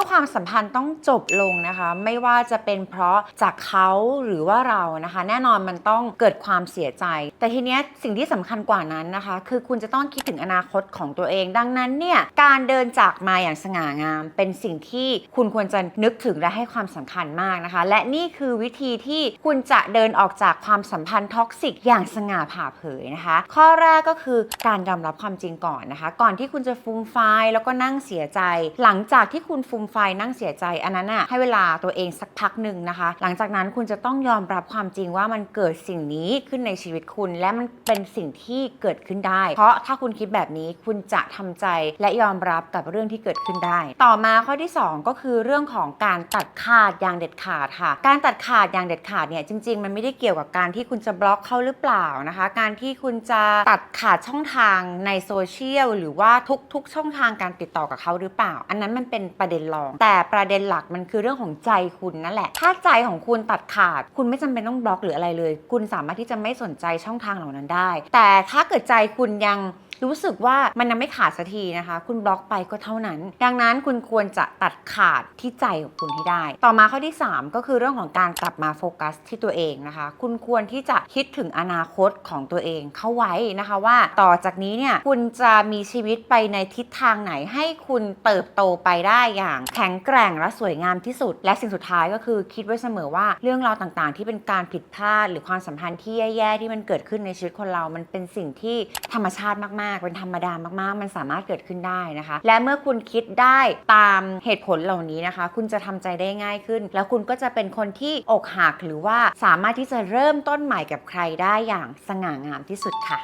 อความสัมพันธ์ต้องจบลงนะคะ ไม่ว่าจะเป็นเพราะจากเขาหรือว่าเรานะคะ แน่นอนมันต้องเกิดความเสียใจ แต่ทีเนี้ยสิ่งที่สำคัญกว่านั้นนะคะ คือคุณจะต้องคิดถึงอนาคตของตัวเอง ดังนั้นเนี่ยการเดินจากมาอย่างสง่างาม เป็นสิ่งที่คุณควรจะนึกถึงและให้ความสำคัญมากนะคะ และนี่คือวิธีที่คุณจะเดินออกจากความสัมพันธ์ท็อกซิกอย่างสง่าผ่าเผยนะคะ ข้อแรกก็คือการยอมรับความจริงก่อนนะคะ ก่อนที่คุณจะฟูมไฟายแล้วก็นั่งเสียใจ หลังจากที่คุณฟูมไฟนั่งเสียใจ อันนั้นอะให้เวลาตัวเองสักพักหนึ่งนะคะ หลังจากนั้นคุณจะต้องยอมรับความจริงว่ามันเกิดสิ่งนี้ขึ้นในชีวิตคุณ และมันเป็นสิ่งที่เกิดขึ้นได้ เพราะถ้าคุณคิดแบบนี้คุณจะทำใจและยอมรับกับเรื่องที่เกิดขึ้นได้ ต่อมาข้อที่ 2 ก็คือเรื่องของการตัดขาดอย่างเด็ดขาดค่ะ การตัดขาดอย่างเด็ดขาดเนี่ยจริง ๆ มันไม่ได้เกี่ยวกับการที่คุณจะบล็อกเขาหรือเปล่านะคะ การที่คุณจะตัดขาดช่องทางในโซเชียลหรือว่าทุกๆช่องทางการติดต่อกับเขาหรือเปล่า อันนั้นมันเป็นประเด็นรอง แต่ประเด็นหลักมันคือเรื่องของใจคุณนั่นแหละ ถ้าใจของคุณตัดขาด คุณไม่จำเป็นต้องบล็อกหรืออะไรเลย คุณสามารถที่จะไม่สนใจช่องทางเหล่านั้นได้ แต่ถ้าเกิดใจคุณยังรู้สึกว่ามันยังไม่ขาดสักทีนะคะ คุณบล็อกไปก็เท่านั้น ดังนั้นคุณควรจะตัดขาดที่ใจของคุณให้ได้ ต่อมาข้อที่ 3 ก็คือเรื่องของการกลับมาโฟกัสที่ตัวเองนะคะ คุณควรที่จะคิดถึงอนาคตของตัวเองเข้าไว้นะคะว่าต่อจากนี้เนี่ยคุณจะมีชีวิตไปในทิศทางไหนให้คุณเติบโตไปได้อย่างแข็งแกร่งและสวยงามที่สุด และสิ่งสุดท้ายก็คือคิดไว้เสมอว่าเรื่องราวต่างๆ ที่เป็นการผิดพลาด หรือความสัมพันธ์ที่แย่ๆที่มันเกิดขึ้นในชีวิตคนเรา มันเป็นสิ่งที่ธรรมชาติมากๆ เป็นธรรมดามากๆ มันสามารถเกิดขึ้นได้นะคะ และเมื่อคุณคิดได้ตามเหตุผลเหล่านี้นะคะ คุณจะทำใจได้ง่ายขึ้น แล้วคุณก็จะเป็นคนที่อกหักหรือว่าสามารถที่จะเริ่มต้นใหม่กับใครได้อย่างสง่างามที่สุดค่ะ